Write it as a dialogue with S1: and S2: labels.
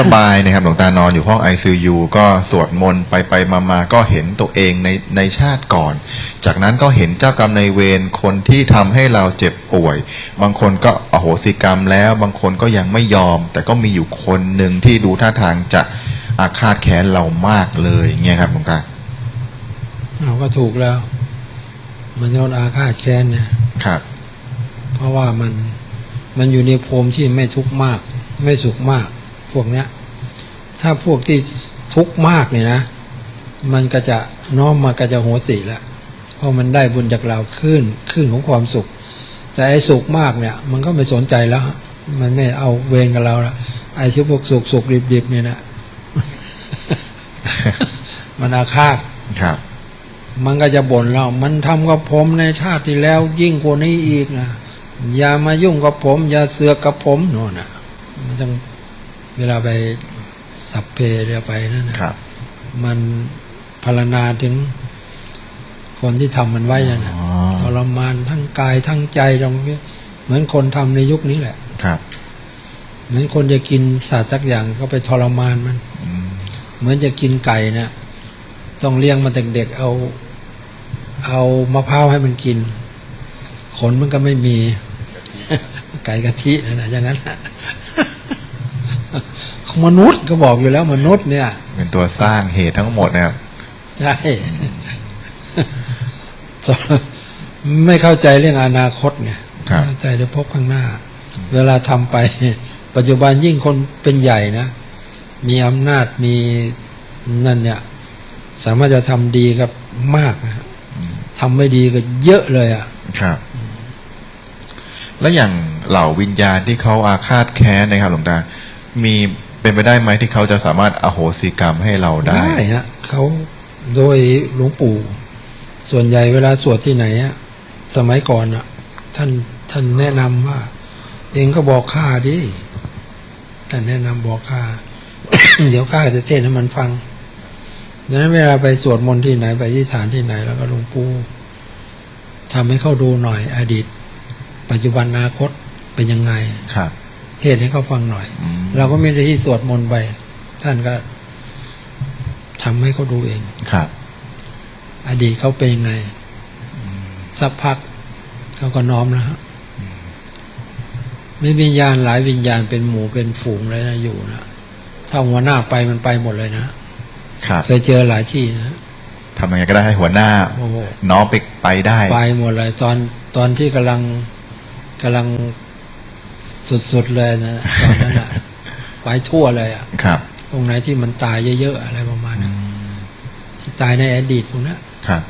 S1: สบายนะครับหลวงตานอนอยู่ห้อง ICU ก็สวดมนต์ไปไปมามาก็เห็นตัวเองในในชาติก่อน จากนั้นก็เห็นเจ้ากรรมในายเวรคนที่ทำให้เราเจ็บป่วย บางคนก็อโหสิกรรมแล้ว บางคนก็ยังไม่ยอม แต่ก็มีอยู่คนหนึ่งที่ดูท่าทางจะอาฆาตแค้นเรามากเลยเงี้ยครับหลวงตา
S2: เอาก็ถูกแล้ว มันโยนอาฆาตแค้นเนี่ย
S1: ครับ
S2: เพราะว่ามันมันอยู่ในภูมิที่ไม่ทุกข์มาก ไม่สุขมาก พวกเนี้ย ถ้าพวกที่ทุกข์มากเนี่ยนะ มันก็จะน้อมมาก็จะโหสิแล้วเพราะมันได้บุญจากเราขึ้นขึ้นของความสุข แต่ไอ้สุขมากเนี่ย มันก็ไม่สนใจแล้ว มันไม่เอาเวรกับเราละไอ้ที่พวกสุขสุขดิบดิบเนี่ยนะมันอาฆาต
S1: ครับ
S2: มันก็จะบ่นเรา มันทำกับผมในชาติที่แล้ว ยิ่งกว่านี้อีกนะ อย่ามายุ่งกับผม อย่าเสือกกับผมโน่นน่ะมันต้อง เวลาไปสัพเพเรือไปนั่นนะครับ มันพารณนาถึงคนที่ทำมันไว้นั่นนะ
S1: อ๋อ
S2: ทรมานทั้งกายทั้งใจตรงนี้เหมือนคนทำในยุคนี้แหละ
S1: ครับ
S2: เหมือนคนจะกินสัตว์สักอย่างก็ไปทรมานมัน
S1: อืม
S2: เหมือนจะกินไก่นะต้องเลี้ยงมันแต่เด็กเอา เอามะพร้าวให้มันกิน ขนมันก็ไม่มี ไก่กะทินั่นนะอย่างนั้นน่ะ มนุษย์ก็บอกอยู่แล้วมนุษย์เนี่ย
S1: เป็นตัวสร้างเหตุทั้งหมดนะครับ
S2: ใช่ไม่เข้าใจเรื่องอนาคตไง
S1: ครับ
S2: ไม่เข้าใจเดี๋ยวพบข้างหน้า เวลาทำไป ปัจจุบันยิ่งคนเป็นใหญ่นะ มีอำนาจมีนั่นเนี่ย สามารถจะทำดีกับมากนะ
S1: อืม
S2: ทำไม่ดีก็เยอะเลยอะ
S1: ครับ แล้วอย่างเหล่าวิญญาณที่เขาอาฆาตแค้นนะครับหลวงตา มีเป็นไปได้ไหมที่เขาจะสามารถอโหสิกรรมให้เราได้
S2: ฮะเขาโดยหลวงปู่ ส่วนใหญ่เวลาสวดที่ไหนอะสมัยก่อนอะท่านท่านแนะนำว่า เองก็บอกข้าดิท่านแนะนำบอกข้าเดี๋ยวข้าจะเทศน์ให้มันฟังดังนั้นเวลาไปสวดมนต์ที่ไหนไปที่ฐานที่ไหน แล้วก็หลวงปู่ทำให้เขาดูหน่อยอดีต ปัจจุบันอนาคตเป็นยังไง
S1: ครับ
S2: เทศน์ให้เขาฟังหน่อย
S1: อืม
S2: เราก็ไม่ได้ที่สวดมนต์ไป ท่านก็ทำให้เขาดูเอง
S1: ครับ
S2: อดีตเขาเป็นยังไงสักพักเขาก็น้อมแล้วฮะมีวิญญาณหลายวิญญาณเป็นหมู่เป็นฝูงเลยนะอยู่นะถ้าหัวหน้าไปมันไปหมดเลยนะครับเคยเจอหลายที่นะ
S1: ทำยังไงก็ได้ให้หัวหน้า
S2: โอ้โห
S1: น้องไปไปได้
S2: ไปหมดเลย ตอนตอนที่กำลังกำลัง สุดๆเลยนะตอนนั้นอะไปทั่วเลยอะ
S1: ครับ
S2: ตรงไหนที่มันตายเยอะๆอะไรประมาณนั้นที่ตายในอดีตพวกนั้น
S1: ครับ